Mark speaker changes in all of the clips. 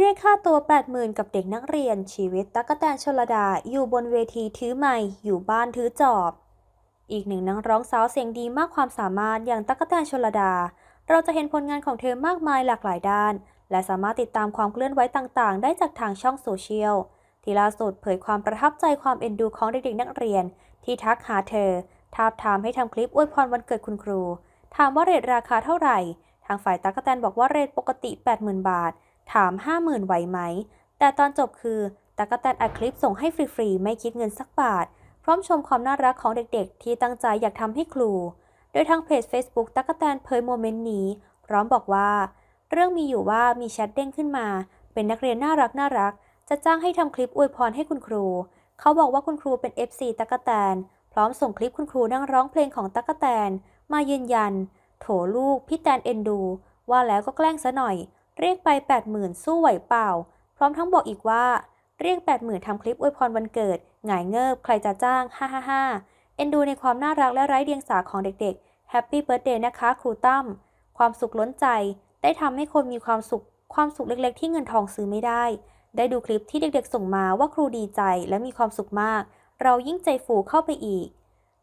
Speaker 1: เรียกค่าตัว 80,000 กับเด็กนักเรียนชีวิตตั๊กแตนชลดาอยู่บนเวทีถือไมค์อยู่บ้านถือจอบ อีกหนึ่งนักร้องสาวเสียงดีมากความสามารถอย่างตั๊กแตนชลดา เราจะเห็นผลงานของเธอมากมายหลากหลายด้าน และสามารถติดตามความเคลื่อนไหวต่างๆ ได้จากทางช่องโซเชียลที่ล่าสุดเผยความประทับใจความเอ็นดูของเด็กๆนักเรียน ที่ทักหาเธอทาบทามให้ทำคลิปอวยพรวันเกิดคุณครู ถามว่าเรทราคาเท่าไหร่ ทางฝ่ายตั๊กแตนบอกว่าเรทปกติ 80,000 บาท ถาม50,000ไหวไหม แต่ตอนจบคือตั๊กแตนอัดคลิปส่งให้ฟรีๆ ไม่คิดเงินสักบาท พร้อมชมความน่ารักของเด็กๆ ที่ตั้งใจอยากทำให้ครู โดยทางเพจ Facebook ตั๊กแตนเผยโมเมนต์นี้ พร้อมบอกว่า เรื่องมีอยู่ว่ามีแชทเด้งขึ้นมา เป็นนักเรียนน่ารักน่ารัก จะจ้างให้ทำคลิปอวยพรให้คุณครู เขาบอกว่าคุณครูเป็น FC ตั๊กแตน พร้อมส่งคลิปคุณครูนั่งร้องเพลงของตั๊กแตน มายืนยัน โถลูกพี่แตนเอ็นดู ว่าแล้วก็แกล้งซะหน่อย เรียกไป 80,000 สู้ไหวเปล่า พร้อมทั้งบอกอีกว่า เรียก 80,000ทำคลิปอวยพรวันเกิดหงายเงิบ ใครจะจ้าง ฮ่าฮ่าฮ่าเอ็นดูในความน่ารักและไร้เดียงสาของเด็กๆ แฮปปี้เบิร์ดเดย์นะคะ ครูตั้ม ความสุขล้นใจ ได้ทำให้คนมีความสุข ความสุขเล็กๆ ที่เงินทองซื้อไม่ได้ ได้ดูคลิปที่เด็กๆ ส่งมาว่าครูดีใจและมีความสุขมาก เรายิ่งใจฟูเข้าไปอีก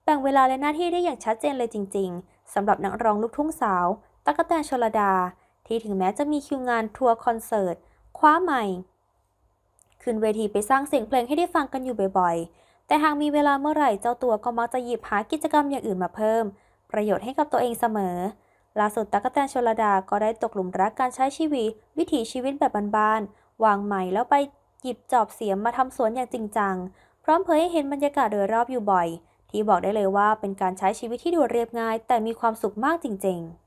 Speaker 1: แบ่งเวลาและหน้าที่ได้อย่างชัดเจนเลยจริง ๆสำหรับนักร้องลูกทุ่งสาว ตั๊กแตนชลดา ที่ถึงแม้จะมีคิวงานทัวร์คอนเสิร์ตคว้าใหม่ขึ้นเวทีไปสร้างเสียงเพลงให้ได้ฟังกันอยู่บ่อยๆ แต่หากมีเวลาเมื่อไหร่เจ้าตัวก็มักจะหยิบหากิจกรรมอย่างอื่นมาเพิ่ม ประโยชน์ให้กับตัวเองเสมอ ล่าสุดตั๊กแตนชลดาก็ได้ตกหลุมรักการใช้ชีวิต วิถีชีวิตแบบบ้านๆ วางใหม่แล้วไปหยิบจอบเสียมมาทำสวนอย่างจริงจัง พร้อมเผยให้เห็นบรรยากาศโดยรอบอยู่บ่อย ที่บอกได้เลยว่าเป็นการใช้ชีวิตที่ดูเรียบง่าย แต่มีความสุขมากจริงๆ